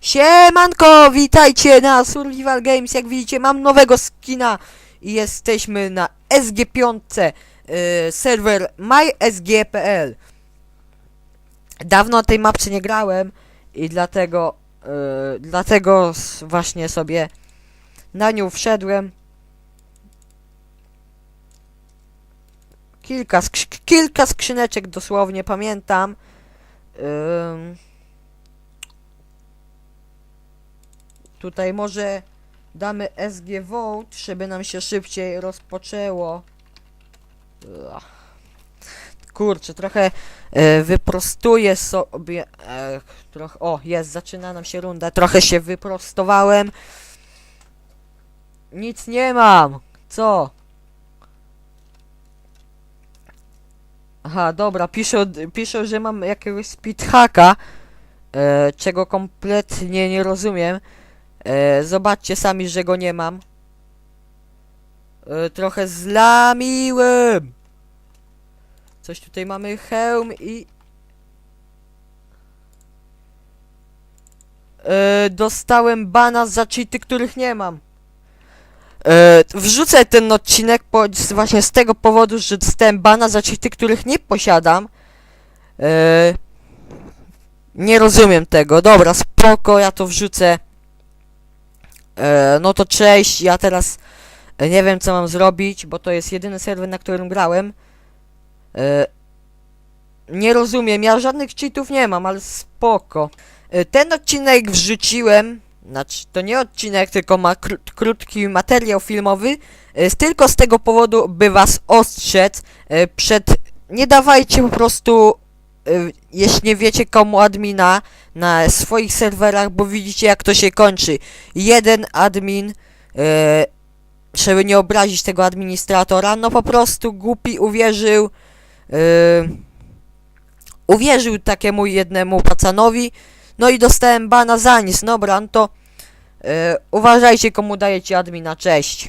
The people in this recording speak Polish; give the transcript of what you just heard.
Siemanko, witajcie na Survival Games. Jak widzicie, mam nowego skina i jesteśmy na SG5, y, serwer mysg.pl. Dawno tej mapce nie grałem i dlatego, y, dlatego właśnie sobie na nią wszedłem. Kilka, kilka skrzyneczek dosłownie pamiętam. Ym, Tutaj może damy SG Vote, żeby nam się szybciej rozpoczęło. Kurczę, trochę e, wyprostuję sobie. E, trochę, o, jest, zaczyna nam się runda. Trochę się wyprostowałem. Nic nie mam. Co? Aha, dobra, piszą, piszą że mam jakiegoś speedhacka, e, czego kompletnie nie rozumiem. E, zobaczcie sami, że go nie mam. E, trochę zlamiłem. Coś tutaj mamy hełm i... E, dostałem bana za cheaty, których nie mam. E, wrzucę ten odcinek po, właśnie z tego powodu, że dostałem bana za cheaty, których nie posiadam. E, nie rozumiem tego. Dobra, spoko, ja to wrzucę. E, no to cześć, ja teraz e, nie wiem co mam zrobić, bo to jest jedyny serwer, na którym grałem. E, nie rozumiem, ja żadnych cheatów nie mam, ale spoko. Ten odcinek wrzuciłem, znaczy to nie odcinek, tylko ma kró krótki materiał filmowy, tylko z tego powodu, by was ostrzec przed... Nie dawajcie po prostu, jeśli nie wiecie komu admina, na swoich serwerach, bo widzicie jak to się kończy. Jeden admin, e, żeby nie obrazić tego administratora, no po prostu głupi uwierzył, e, uwierzył takiemu jednemu pacanowi, no i dostałem bana za nic, no to e, uważajcie komu dajecie admina, cześć.